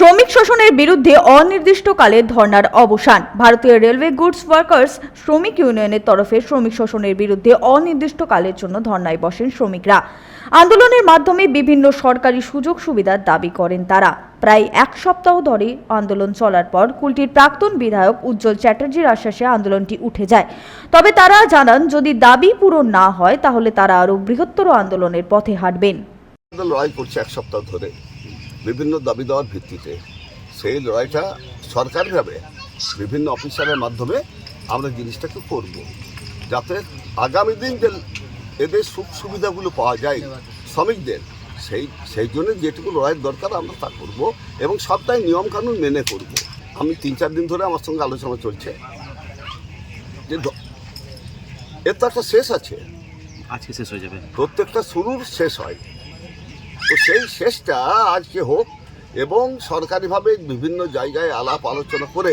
শ্রমিক শোষণের বিরুদ্ধে অনির্দিষ্টকালে ধর্নার অবসান। ভারতীয় রেলওয়ে গুডস ওয়ার্কার্স শ্রমিক ইউনিয়নের তরফে শ্রমিক শোষণের বিরুদ্ধে অনির্দিষ্টকালের জন্য ধর্নায় বসেন শ্রমিকরা। আন্দোলনের মাধ্যমে বিভিন্ন সরকারি সুযোগ সুবিধার দাবি করেন তারা। প্রায় এক সপ্তাহ ধরে আন্দোলন চলার পর কুলটির প্রাক্তন বিধায়ক উজ্জ্বল চ্যাটার্জির আশ্বাসে আন্দোলনটি উঠে যায়। তবে তারা জানান, যদি দাবি পূরণ না হয়, তাহলে তারা আরও বৃহত্তর আন্দোলনের পথে হাঁটবেন। করছে এক সপ্তাহ ধরে। বিভিন্ন দাবি দেওয়ার ভিত্তিতে সেই লড়াইটা সরকারিভাবে বিভিন্ন অফিসারের মাধ্যমে আমরা জিনিসটাকে করব। যাতে আগামী দিন যে এদের সুখ সুবিধাগুলো পাওয়া যায় শ্রমিকদের সেই সেই জন্য যেটুকু লড়াইয়ের দরকার আমরা তা করব এবং সবটাই নিয়মকানুন মেনে করব। আমি তিন চার দিন ধরে আমার সঙ্গে আলোচনা চলছে। যে এর তো একটা শেষ আছে। আজকে শেষ হয়ে যাবে। প্রত্যেকটা শুরুর শেষ হয়। তো সেই শেষটা আজকে হোক এবং সরকারিভাবে বিভিন্ন জায়গায় আলাপ আলোচনা করে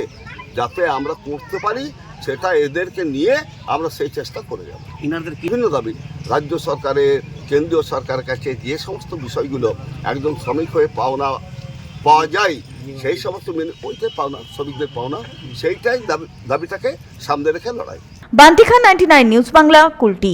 যাতে আমরা করতে পারি সেটা এদেরকে নিয়ে আমরা সেই চেষ্টা করে যাব। ইনারদের কি বিভিন্ন দাবি রাজ্য সরকারের কেন্দ্রীয় সরকারের কাছে যে সমস্ত বিষয়গুলো একজন শ্রমিক হয়ে পাওনা পাওয়া যায় সেই সমস্ত মেনে ওইটাই পাওনা শ্রমিকদের পাওনা সেইটাই দাবি দাবিটাকে সামনে রেখে লড়াই। বান্তিখা নাইনটি নিউজ বাংলা কুলটি।